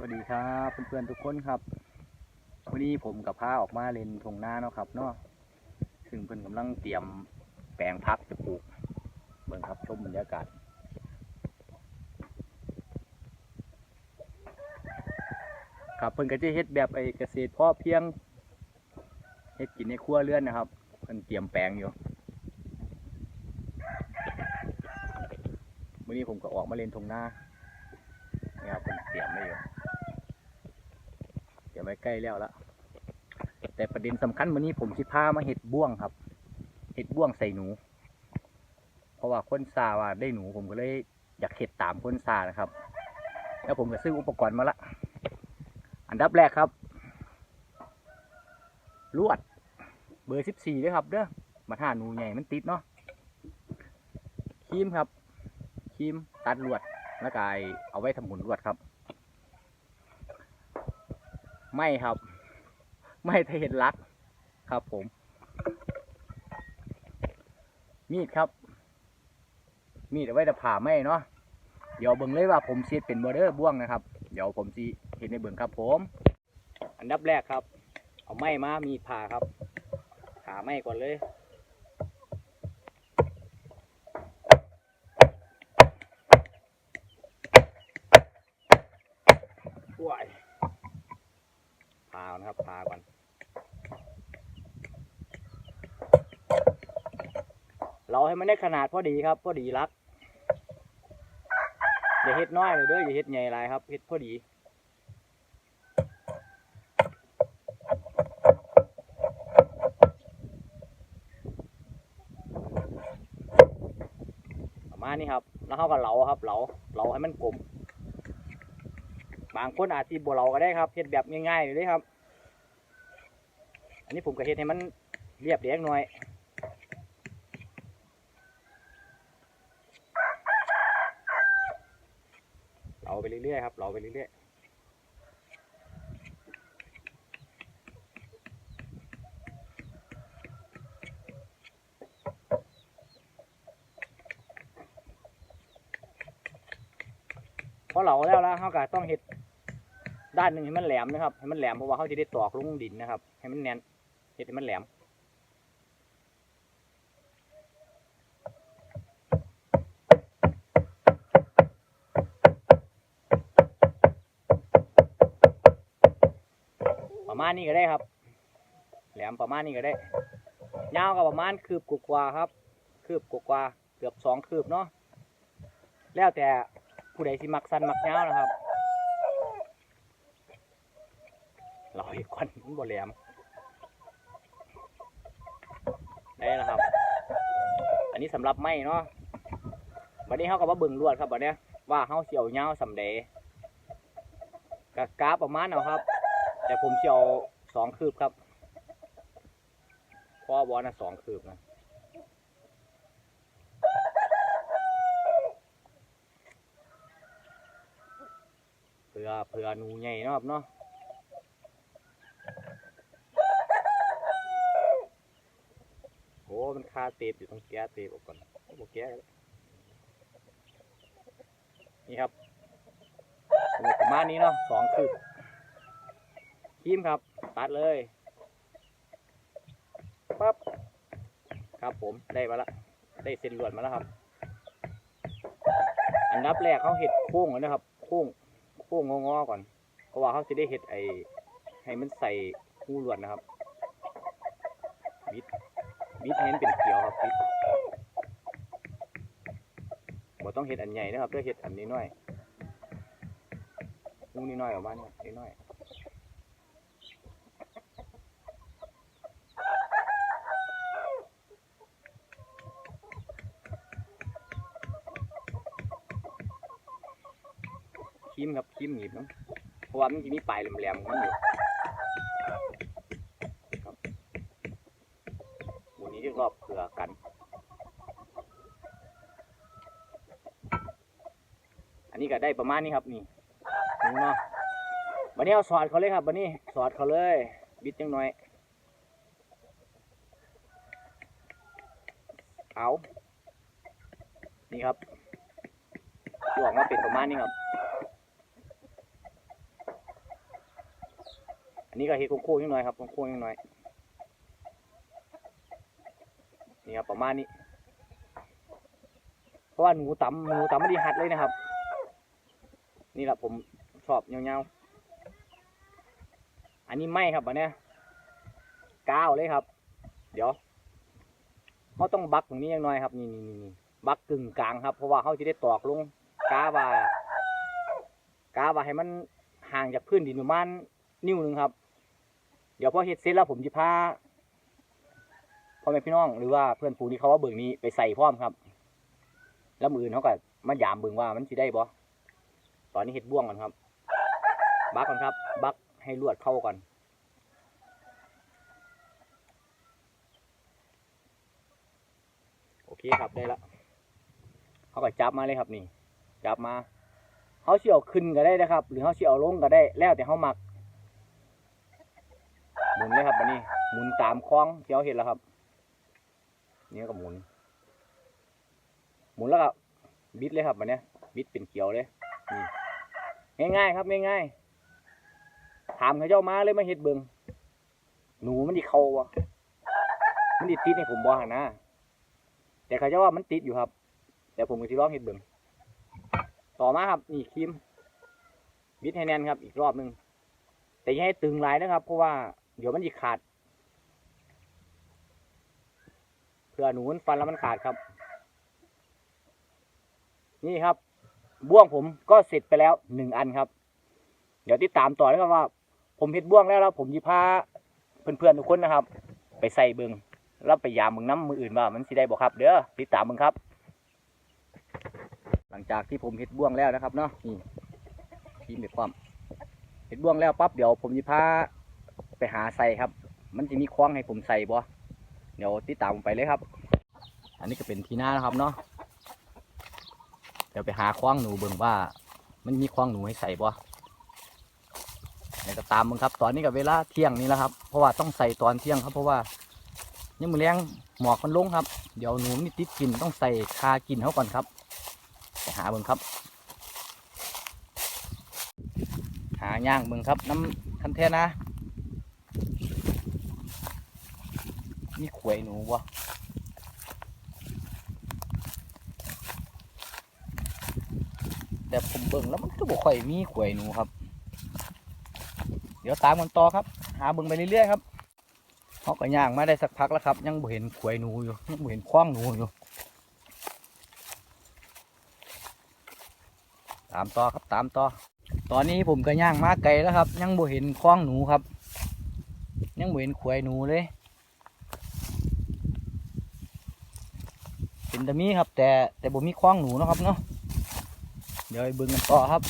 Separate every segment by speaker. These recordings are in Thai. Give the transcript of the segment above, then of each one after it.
Speaker 1: สวัสดีครับเพื่อนๆทุกคนครับ วันนี้ผมกับพาออกมาเล่นทงนาเนาะครับเนาะซึ่งเพื่อนกำลังเตรียมแปลงพักจะปลูกเบิ่งครับชมบรรยากาศครับเพิ่อนก็จะเฮ็ดแบบไอ้เกษตรพ่อเพียงเฮ็ดกินในครัวเรือนนะครับเพิ่อนเตรียมแปลงอยู่วันนี้ผมก็ออกมาเล่นทงนานี่ครับเพิ่อนเตรียมไว้อยู่ เตรียมไว้ใกล้แล้วละแต่ประเด็นสำคัญวันนี้ผมสิพามาเฮ็ดบ่วงครับเฮ็ดบ่วงใส่หนู เพราะว่าคนซาว่าได้หนูผมก็เลยอยากเฮ็ดตามคนซานะครับ แล้วผมก็ซื้ออุปกรณ์มาละ อันดับแรกครับ ลวด เบอร์สิบสี่ด้วยครับเด้อ มาท่าหนูใหญ่มันติดเนาะครีมครับครีมตัดลวดแล้วก็เอาไว้ทำหมุนลวดครับ ไม่ครับ ไม่ทเห็นลักครับผม มีดครับ มีดเอาไว้จะผ่าไม่เนาะเดี๋ยวเบิ่งเลยว่าผมเสีดเป็นบอเดอร์บ่วงนะครับ เดี๋ยวผมซีเห็นในเบิ่งครับผม อันดับแรกครับ เอาไม้มามีดผ่าครับผ่าไม้ก่อนเลย ว้ายผ่าก่อนครับผ่าก่อน เรา ให้มันได้ขนาดพอดีครับ พอดีรักอย่าเฮ็ดน้อยเลยเด้ออย่าเฮ็ดใหญ่หลายครับเฮ็ดพอดีประมาณนี้ครับ แล้วเขาก็เหลาครับเหลาเหลาให้มันกลมบางคนอาจจะบ่เหลาก็ได้ครับเฮ็ดแบบง่ายๆเลยครับ อันนี้ผมก็เฮ็ดให้มันเรียบเรียงหน่อย เราไปเรื่อยๆครับ เรา ไปเรื่อยๆพอเราแล้วแล้วเขาก็ต้องเห็ดด้านหนึ่งให้มันแหลมนะครับให้มันแหลมเพราะว่าเขาจะได้ตอกลงดินนะครับ ให้มันแน่นเห็ดให้มันแหลม มาณนี้ก็ได้ครับ แหลมประมาณนี้ก็ได้ยาวก็ประมาณคืบกว่าครับ คืบกว่าเกือบสองคืบเนาะแล้วแต่ผู้ใดสิมักสั้นมักยาวนะครับเราเห็นควันมันบ่แหลมได้แล้วครับ อันนี้สำหรับไม้เนาะวันนี้เขาก็มาเบิ่งลวดครับวันนี้ว่าเขาเสียวยาวสำเดกะกาประมาณเอาครับ แต่ผมจะเอาสองคืบครับเพราะวอนะสองคืบนะเผื่อเผื่อหนูใหญ่นาะครับเนาะโอ้มันคาเตปอยู่ต้องแก้เตปออกก่อนโอ้แก้นี่ครับประมาณนี้เนาะสองคืบ คีมครับตัดเลยปั๊บครับผมได้มาละได้เส้นลวดมาแล้วครับ อันดับแรกเขาเห็ดโค้งก่อนนะครับโค้งโค้งงอๆก่อนเพราะว่าเขาจะได้เห็ดไอให้มันใส่หูลวดนะครับบิดบิดให้มันเป็นเขียวครับบิดบ่ต้องเห็ดอันใหญ่นะครับเพื่อเห็ดอันนี้น้อยหูนี้น้อยออกมาเนี่ยนิดน้อย คีมครับคีมหนีบเนาะเพราะว่ามันจะมีปลายแหลมๆมันอยู่ครับวันนี้จะรอบเผื่อกัน อันนี้ก็ได้ประมาณนี้ครับนี่นี่เนาะวันนี้เอาสอดเขาเลยครับวันนี้สอดเขาเลย บิดจังหน่อยเอานี่ครับที่ออกมาเป็นประมาณนี้ครับ นนี้ก็เห็ดโค้งๆนิดหน่อยครับโค้งๆนิดหน่อยนี่ครับประมาณนี้ เพราะว่าหนูตำหนูตำไม่ได้หัดเลยนะครับ นี่แหละผมชอบเงาๆอันนี้ไม่ครับอันเนี้ยก้าวเลยครับ เดี๋ยวเขาต้องบักตรงนี้ยังน้อยครับ นี่นี่นี่บักกึ่งกลางครับ เพราะว่าเขาจะได้ตอกลงกาว่ากาว่าให้มันห่างจากพื้นดินประมาณนิ้วหนึ่งครับ เดี๋ยวพอเฮ็ดเสร็จแล้วผมจะพาพ่อแม่พี่น้องหรือว่าเพื่อนฝูงที่เขาว่าเบิ่งนี้ไปใส่พร้อมครับ แล้วมืออื่นเขาก็มายามเบิ่งว่ามันสิได้บ่ตอนนี้เฮ็ดบ่วงก่อนครับ บักก่อนครับ บักให้ลวดเข้าก่อนโอเคครับได้แล้วเขาก็จับมาเลยครับนี่ จับมาเขาเชี่ยวขึ้นก็ได้นะครับ หรือเขาเชี่ยวลงก็ได้แล้วแต่เขาหมัก หมุนเลยครับอันนี้ หมุนตามคล้องเที่เขาเห็นแล้วครับนี่ก็หมุน หมุนแล้วก็บิดเลยครับอันเนี้ยบิดเป็นเขียวเลยนี่ง่ายๆครับง่ายๆถามเขาเจ้ามาเลยมาเห็ดเบิงหนูมันดีเขาวะมันดีติดให้ผมบอกนะแต่เขาเจะว่ามันติดอยู่ครับ แต่ผมก็ที่ลองเห็ดเบิงต่อมาครับนี่ครีมบิดให้แน่นครับ อีกรอบหนึ่งแต่อย่าให้ตึงหลายนะครับ เพราะว่า เดี๋ยวมันจะขาด เพื่อหนูนฟันแล้วมันขาดครับ นี่ครับ บ่วงผมก็เสร็จไปแล้วหนึ่งอันครับ เดี๋ยวติดตามต่อนะครับว่า ผมเห็ดบ่วงแล้วแล้วผมจะพาเพื่อนๆทุกคนนะครับ ไปใส่เบิงแล้วไปยามมึงน้ำมืออื่นว่ามันสิได้บอกครับ เด้อติดตามมึงครับ หลังจากที่ผมเห็ดบ่วงแล้วนะครับเนาะนี่ทีมเด็ดความเห็ดบ่วงแล้วปั๊บเดี๋ยวผมจะพา ไปหาใส่ครับ มันจะมีคล้องให้ผมใส่บ่เดี๋ยวติดตามผมไปเลยครับ อันนี้ก็เป็นทีหน้านะครับเนาะเดี๋ยวไปหาคล้องหนูเบิ่งว่า มันมีคล้องหนูให้ใส่บ่เดี๋ยวก็ตามมึงครับ ตอนนี้กับเวลาเที่ยงนี่แหละครับ เพราะว่าต้องใส่ตอนเที่ยงครับ เพราะว่ายังมือแรงหมอกมันลงครับ เดี๋ยวหนูนี่ติดกินต้องใส่คากินเขาก่อนครับไปหาเบิ่งครับ หาย่างเบิ่งครับน้ำคันเทนะ มีขวยหนูวะแต่ผมเบิ่งแล้วมันก็บ่ค่อยมีขวยหนูครับ เดี๋ยวตามกันต่อครับ หาเบิ่งไปเรื่อยๆครับเขาก็ย่างมาได้สักพักแล้วครับ ยังบ่เห็นขวยหนูอยู่ยังบ่เห็นคว้างหนูอยู่ตามต่อครับตามต่อ ตอนนี้ผมก็ย่างมาไกลแล้วครับ ยังบ่เห็นคว้างหนูครับ ยังบ่เห็นขวยหนูเลย เป็นตะมีครับ แต่แต่บ่มีคว้างหนูนะครับเนาะเดี๋ยวไปเบิ่งกันต่อครับ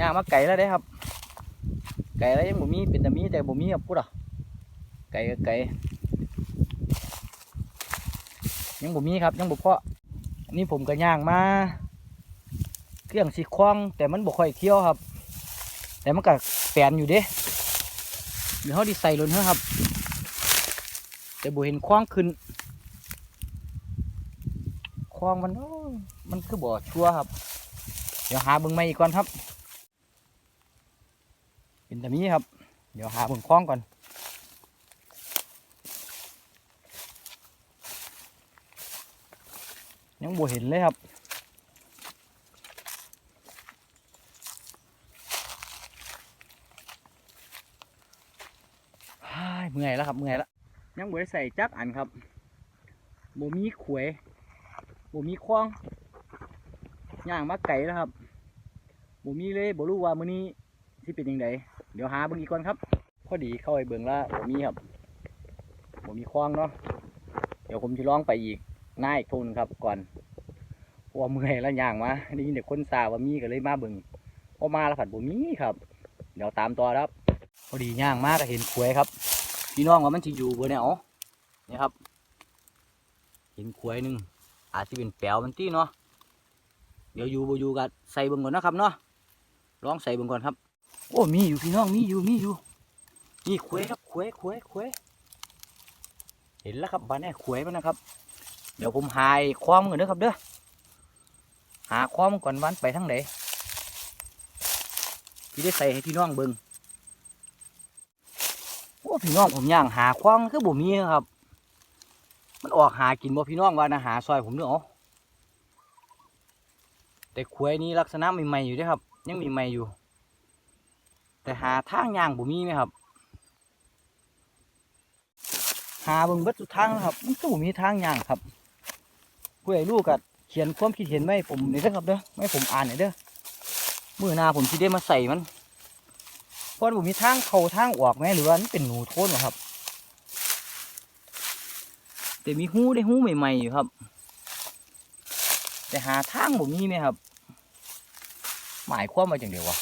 Speaker 1: ย่างมาไกลแล้วเด้ครับ ไก่แล้วยังบ่มีเป็นแต่มีแต่บ่มีครับพูดอะไก่ก็ไก่ยังบ่มีครับยังบ่เพาะนนี้ผมก็ย่างมาเครื่องสีคว้างแต่มันบ่ค่อยเที่ยวครับ แต่มันก็แปนอยู่เด้เดี๋ยวเขาดิใส่ลนเถอะครับ แต่บ่เห็นคว้างขึ้น คว้างมันโอ้ยมันคือบ่อชัวครับ เดี๋ยวหาเบิ่งใหม่อีกก่อนครับ เป็นแบบนี้ครับ เดี๋ยวหาบนคล้องก่อนยังบ่เห็นเลยครับฮ่เมื่อยแล้วครับ เมื่อยแล้ว ยังบ่ได้ใส่จักอันครับบ่มีขวย บ่มีคลองย่างมาไก่แล้วครับบ่มีเลยบ่รู้ว่ามื้อนี้ที่เป็นยังไงเดี๋ยวหาเบิ่งอีกก่อนครับ พอดีเข้าไปเบิ่งละผมมีครับผมมีคว้างเนาะเดี๋ยวผมจะลองไปอีกหน้าอีกทุ่นครับก่อนว่าเมื่อยแล้วย่างมาได้ยินเด็กคนซาว่ามีก็เลยมาเบิ่งพอมาแล้วผัดผมมีครับ เดี๋ยวตามต่อครับ พอดีย่างมาก็เห็นขวยครับพี่น้องว่ามันจะอยู่บนเนี่ยอ๋อนี่ครับ เห็นขวยหนึ่ง อาจจะเป็นแปลวมันตี้เนาะเดี๋ยวอยู่บ่อยู่กันใส่เบิ่งก่อนนะครับเนาะลองใส่เบิ่งก่อนครับ โอ้มีอยู่พี่น้องมีอยู่มีอยู่นี่ขวยครับขวยขวยขวยเห็นแล้วครับบ้านนี้ขวยมันนะครับ เดี๋ยวผมหายความก่อนเด้อครับเด้อหาความก่อนวันไปทั้งไหนพี่ได้ใส่ให้พี่น้องเบิ่งโอ้พี่น้องผมย่างหาควางคือบ่มีครับ มันออกหากินบ่พี่น้องว่านะหาซอยผมเด้อเอแต่ขวยนี้ลักษณะใหม่ๆอยู่ด้อครับ ยังมีใหม่อยู่ แต่หาทางย่างบ่มีไหมครับ หาเบิ่งเบิดสุดทางนะครับมันก็บ่มีทางย่างครับผู้ใดรู้ก็เขียนความคิดเห็นไว้ให้ผมหน่อยเด้อครับเด้อไม่ให้ผมอ่านหน่อยเด้อมื้อหน้าผมสิได้มาใส่มันเพราะผมมีทางเข้าทางออกไหมหรือว่ามันเป็นหนูโทนวะครับ แต่มีหูได้หูใหม่ๆอยู่ครับ แต่หาทางผมมีไหมครับ หมายความว่าอย่างเดียววะ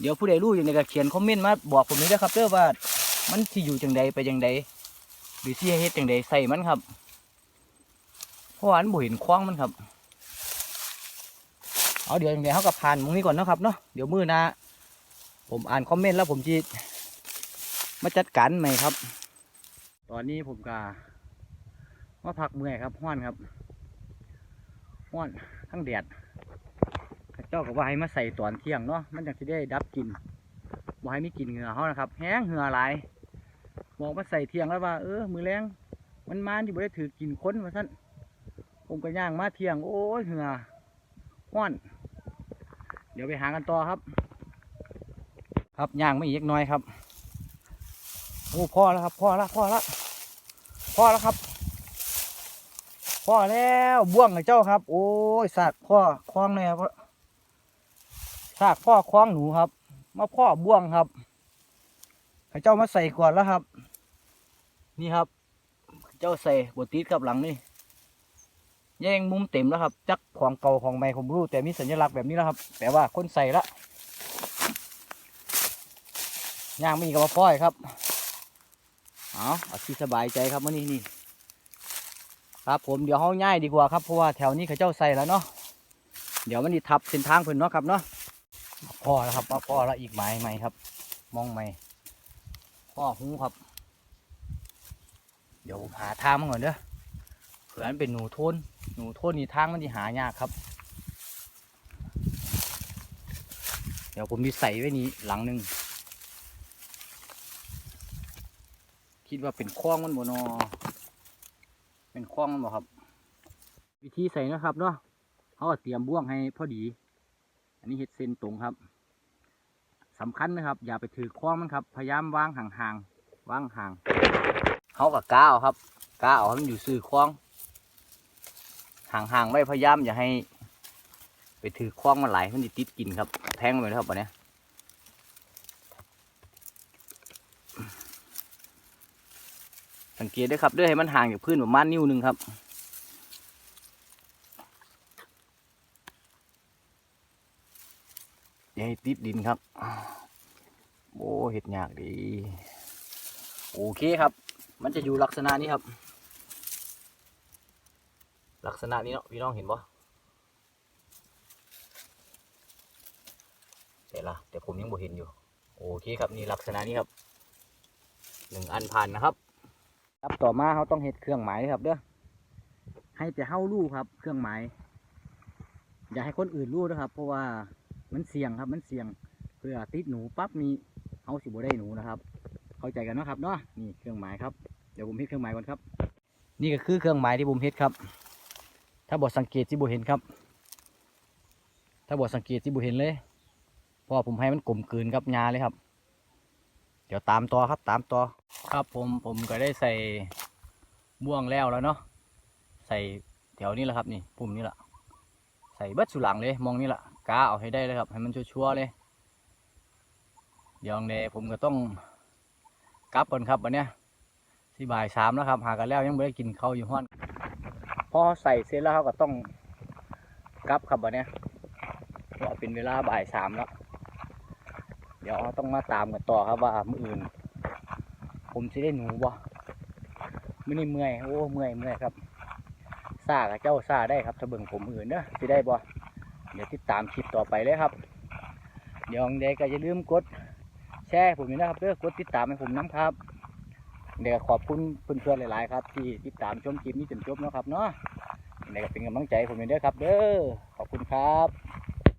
Speaker 1: เดี๋ยวผู้ใดรู้อย่างไรก็เขียนคอมเมนต์มาบอกผมนี้นะครับ เด้อว่ามันที่อยู่จังใดไปจังใดหรือที่เฮ็ดจังใดใส่มันครับ เพราะว่าอันบ่เห็นคว้างมันครับเอาเดี๋ยวอย่างไรเขากับผ่านมุงนี้ก่อนนะครับเนาะเดี๋ยวมือนาผมอ่านคอมเมนต์แล้วผมจะมาจัดการใหม่ครับ ตอนนี้ผมก็มาพักเมื่อยครับห้อนครับห้อนทั้งแดดข้าเจ้าก็ว่าให้มาใส่ตอนเที่ยงเนาะมันจังจะได้ดับกลินว่าให้มีกลินเหงื่อเขานะครับ แห้งเหงื่อหลายบอกมาใส่เที่ยงแล้วว่าเออมือแรงมันมาที่บ่ได้ถือกินค้นมาสั้นผมก็ย่างมาเที่ยง โอ้ยเหงื่อห้อน เดี๋ยวไปหากันต่อครับ ครับย่างไม่อีกน้อยครับโอ้พ่อแล้วครับพ่อแล้วพ่อแล้ว พ่อแล้วครับพ่อแล้วบ่วงกับเจ้าครับ โอ้ยสากพ่อคล้องเลยครับสากพ่อคล้องหนูครับ มาพ่อบ่วงครับข้เจ้ามาใส่ก่อนแล้วครับ นี่ครับ เจ้าใส่บทติดกับหลังนี่แย่งมุมเต็มแล้วครับ จักของเก่าของใหม่ผมรู้แต่มีสัญลักษณ์แบบนี้แล้วครับแปลว่าคนใส่ละย่างไม่มีกับมาพ่อยครับ เอาเอาที่สบายใจครับมื่อนี้นี่ครับผมเดี๋ยวห้องง่ายดีกว่าครับเพราะว่าแถวนี้เขาเจ้าใส่แล้วเนาะเดี๋ยวมันนี่ทับเส้นทางเพิ่นเนาะครับเนาะพ่อแล้วครับพ่อแล้วอีกไม้ใหม่ครับ มองใหม่พ่อหูครับ เดี๋ยวผมหาทางมันก่อนเด้อเผื่อมันเป็นหนูโทนหนูโทนนี่ทางมันที่หายากครับ เดี๋ยวผมมีใส่ไว้นี้หลังหนึ่ง คิดว่าเป็นคล้องมันบ่นอเป็นคล้องมันบ่ครับ วิธีใส่นะครับเนาะเขาเตรียมบ่วงให้พอดี อันนี้เฮ็ดเส้นตรงครับสำคัญนะครับ อย่าไปถือคล้องมันครับ พยายามวางห่างๆวางห่างเขากับก้าวครับก้าวมันอยู่ซื่อคล้อง ห่างๆไว้พยายามอย่าให้ ไปถือคล้องมันไหลมันจะติดกินครับ แทงไปเลยครับวันนี้ สังเกตได้ครับด้วยให้มันห่างจากพื้นประมาณนิ้วหนึ่งครับอย่าให้ติดดินครับ โอ้เห็ดยากดี โอเคครับ มันจะอยู่ลักษณะนี้ครับ ลักษณะนี้เนาะพี่น้องเห็นปะเดี๋ยวละแต่ผมยังบ่เห็นอยู่ โอเคครับนี่ลักษณะนี้ครับหนึ่งอันผ่านนะครับ ครับต่อมาเขาต้องเห็ดเครื่องหมายครับเด้อให้แต่เฮารู้ครับ เครื่องหมายอย่าให้คนอื่นรู้นะครับ เพราะว่ามันเสี่ยงครับมันเสี่ยงเพื่อติดหนูปั๊บนี่เอาสิบได้หนูนะครับ เข้าใจกันนะครับเนาะนี่เครื่องหมายครับเดี๋ยวผมเห็ดเครื่องหมายก่อนครับ นี่ก็คือเครื่องหมายที่ผมเห็ดครับ ถ้าบอสังเกตที่บุเห็นครับ ถ้าบอสังเกตที่บุเห็นเลยเพราะผมให้มันกลมกลืนกับยาเลยครับ ดี๋ยวตามต่อครับตามต่อครับผมผมก็ได้ใส่บ่วงแล้วแล้วเนาะใส่แถวนี้แหละครับนี่ปุ่มนี้แหละใส่บิดสุหลังเลยมองนี่แหละกาเอาให้ได้เลยครับ ให้มันชัวร์เลย เดี๋ยวเดผมก็ต้องกลับก่อนครับวันเนี้ยสี่บ่ายสามแล้วครับ หากันแล้วยังไม่ได้กินข้าวอยู่ห้อนพอใส่เสร็จแล้วเขาก็ต้องกลับครับวันเนี้ยเพราะเป็นเวลาบ่ายสามแล้ว เดี๋ยวเราต้องมาตามกันต่อครับว่ามืออื่น ผมจะได้หนูบ่ไม่ได้เมื่อยโอ้เมื่อยเมื่อยครับซากับเจ้าซาได้ครับถ้าเบิ่งผมอื่นเนอะสิได้บ่เดี๋ยวติดตามคลิปต่อไปเลยครับ เดี๋ยวเด็กก็อย่าลืมกดแชร์ผมด้วยนะครับเด้อกดติดตามให้ผมน้ำครับ เดี๋ยวขอบคุณเพื่อนๆหลายๆครับ ที่ติดตามชมคลิปนี้จนจบนะครับเนาะเดี๋ยวก็เป็นกำลังใจผมด้วยครับ เด้อขอบคุณครับ